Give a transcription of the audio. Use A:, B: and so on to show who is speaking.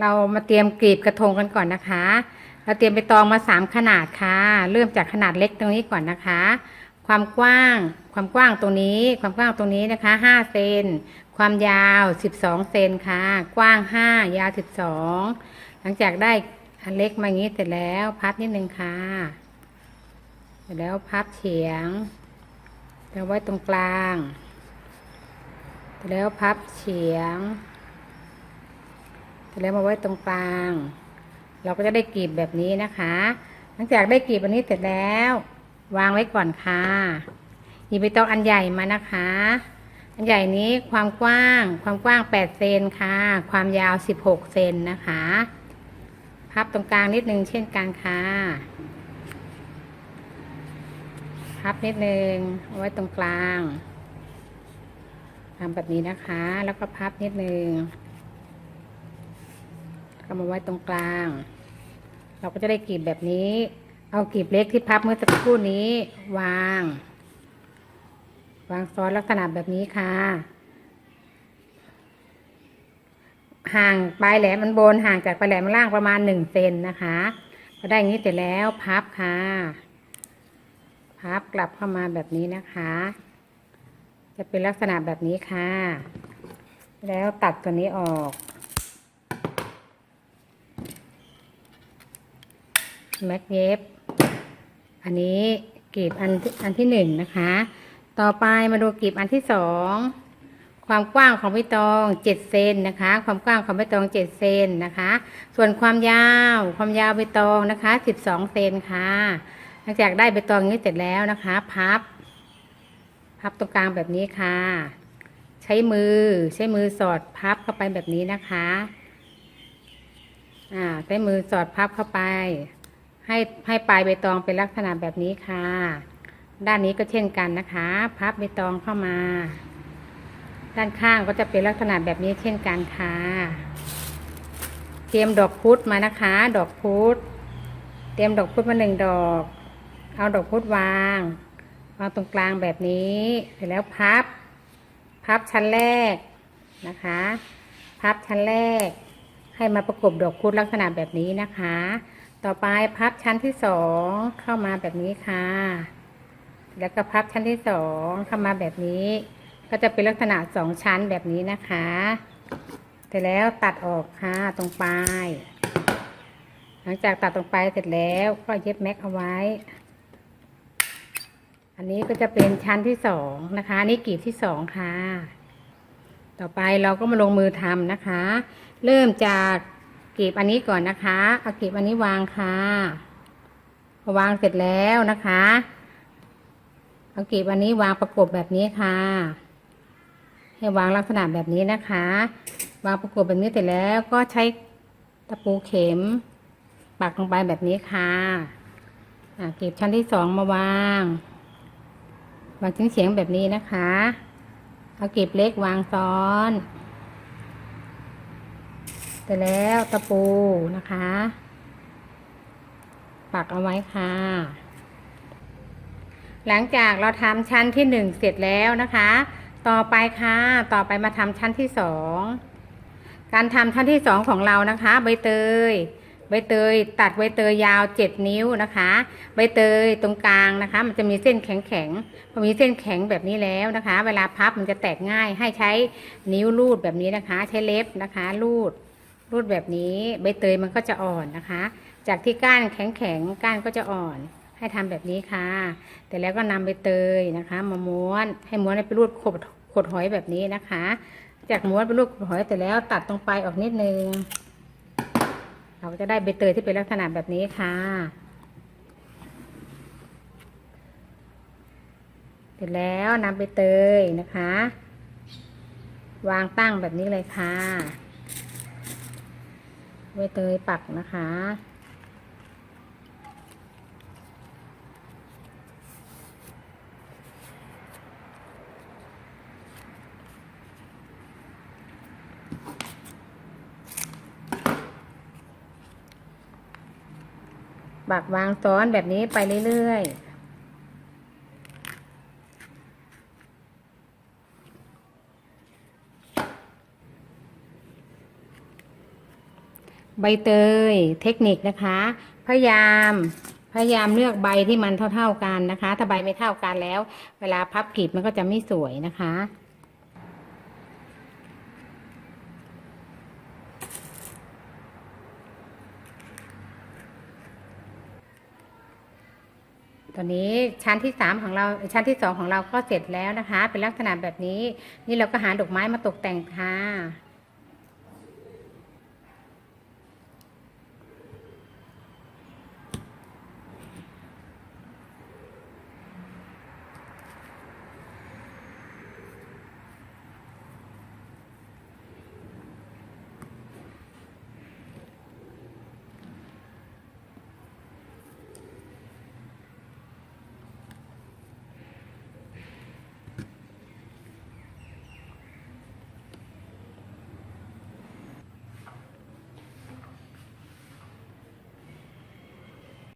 A: เรามาเตรียมกรีบกระทงกันก่อนนะคะ เราเตรียมใบตองมาสามขนาดค่ะ เริ่มจากขนาดเล็กตรงนี้ก่อนนะคะ ความกว้าง ความกว้างตรงนี้ ความกว้างตรงนี้นะคะห้าเซน ความยาวสิบสองเซนค่ะ กว้างห้ายาวสิบสองหลังจากได้อันเล็กมาอย่างนี้เสร็จแล้วพับนิดนึงค่ะเสร็จแล้วพับเฉียงแล้วไว้ตรงกลาง เสร็จแล้วพับเฉียง เสร็จแล้วมาไว้ตรงกลาง เราก็จะได้กรีบแบบนี้นะคะ หลังจากได้กรีบอันนี้เสร็จแล้ว วางไว้ก่อนค่ะหยิบใบตองอันใหญ่มานะคะ อันใหญ่นี้ความกว้าง ความกว้าง8เซนค่ะ ความยาว16เซนนะคะพับตรงกลางนิดนึงเช่นกันค่ะพับนิดนึงเอาไว้ตรงกลางทำแบบนี้นะคะ แล้วก็พับนิดนึง ก็มาไว้ตรงกลาง เราก็จะได้กลีบแบบนี้ เอากลีบเล็กที่พับเมื่อสักครู่นี้ วาง วางซ้อนลักษณะแบบนี้ค่ะ ห่างปลายแหลมมันบนห่างจากปลายแหลมมันล่างประมาณหนึ่งเซนนะคะพอได้อย่างนี้เสร็จแล้วพับค่ะ พับกลับเข้ามาแบบนี้นะคะ จะเป็นลักษณะแบบนี้ค่ะ แล้วตัดตัวนี้ออก แม็กเย็บ อันนี้กรีบอันอันที่หนึ่งนะคะ ต่อไปมาดูกรีบอันที่สองความกว้างของใบตองเจ็ดเซนนะคะ ความกว้างของใบตองเจ็ดเซนนะคะ ส่วนความยาวความยาวใบตองนะคะสิบสองเซนค่ะ หลังจากได้ใบตองนี้เสร็จแล้วนะคะ พับ พับตรงกลางแบบนี้ค่ะ ใช้มือใช้มือสอดพับเข้าไปแบบนี้นะคะ อ่า ใช้มือสอดพับเข้าไป ให้ให้ปลายใบตองเป็นลักษณะแบบนี้ค่ะ ด้านนี้ก็เช่นกันนะคะ พับใบตองเข้ามา ด้านข้างก็จะเป็นลักษณะแบบนี้เช่นกันค่ะ เตรียมดอกพุธมานะคะ ดอกพุธ เตรียมดอกพุธมาหนึ่งดอก เอาดอกพุธวางวางตรงกลางแบบนี้ เสร็จแล้วพับ พับชั้นแรกนะคะ พับชั้นแรก ให้มาประกบดอกพุธลักษณะแบบนี้นะคะ ต่อไปพับชั้นที่สองเข้ามาแบบนี้ค่ะ แล้วก็พับชั้นที่สองเข้ามาแบบนี้ ก็จะเป็นลักษณะสองชั้นแบบนี้นะคะเสร็จแล้วตัดออกค่ะตรงปลายหลังจากตัดตรงปลายเสร็จแล้วก็เย็บแม็กเอาไว้ อันนี้ก็จะเป็นชั้นที่สองนะคะนนี่กรีบที่สองค่ะ ต่อไปเราก็มาลงมือทำนะคะ เริ่มจาก เกรีบอันนี้ก่อนนะคะเอากรีบอันนี้วางค่ะพอวางเสร็จแล้วนะคะเอากรีบอันนี้วางประกบแบบนี้ค่ะ ให้วางลักษณะแบบนี้นะคะ วางประกบแบบนี้เสร็จแล้วก็ใช้ตะปูเข็ม ปักลงไปแบบนี้ค่ะอ่ากรีบชั้นที่สองมาวางวางเฉียงแบบนี้นะคะ เอากรีบเล็กวางซ้อน เสร็จแล้วตะปูนะคะ ปักเอาไว้ค่ะ หลังจากเราทำชั้นที่หนึ่งเสร็จแล้วนะคะ ต่อไปค่ะ ต่อไปมาทำชั้นที่สองการทำชั้นที่สองของเรานะคะ ใบเตยใบเตยตัดใบเตยยาวเจ็ดนิ้วนะคะ ใบเตยตรงกลางนะคะ มันจะมีเส้นแข็งแข็งๆพอมีเส้นแข็งแบบนี้แล้วนะคะ เวลาพับมันจะแตกง่ายให้ใช้นิ้วลูดแบบนี้นะคะ ใช้เล็บนะคะลูด รูดแบบนี้ใบเตยมันก็จะอ่อนนะคะ จากที่ก้านแข็งแข็งๆก้านก็จะอ่อน ให้ทำแบบนี้ค่ะ แต่แล้วก็นำใบเตยนะคะ มาม้วนให้ม้วนให้เป็นรูดขดขดหอยแบบนี้นะคะ จากม้วนเป็นรูดขดหอยแต่แล้วตัดตรงปลายออกนิดนึง เราก็จะได้ใบเตยที่เป็นลักษณะแบบนี้ค่ะเสร็จแล้วนำใบเตยนะคะ วางตั้งแบบนี้เลยค่ะ ใบเตยปักนะคะ ปักวางซ้อนแบบนี้ไปเรื่อยๆ ใบเตยเทคนิคนะคะ พยายามพยายามเลือกใบที่มันเท่า ๆกันนะคะ ถ้าใบไม่เท่ากันแล้ว เวลาพับกลีบมันก็จะไม่สวยนะคะ ตอนนี้ชั้นที่สามของเราชั้นที่สองของเราก็เสร็จแล้วนะคะ เป็นลักษณะแบบนี้ นี่เราก็หาดอกไม้มาตกแต่งค่ะ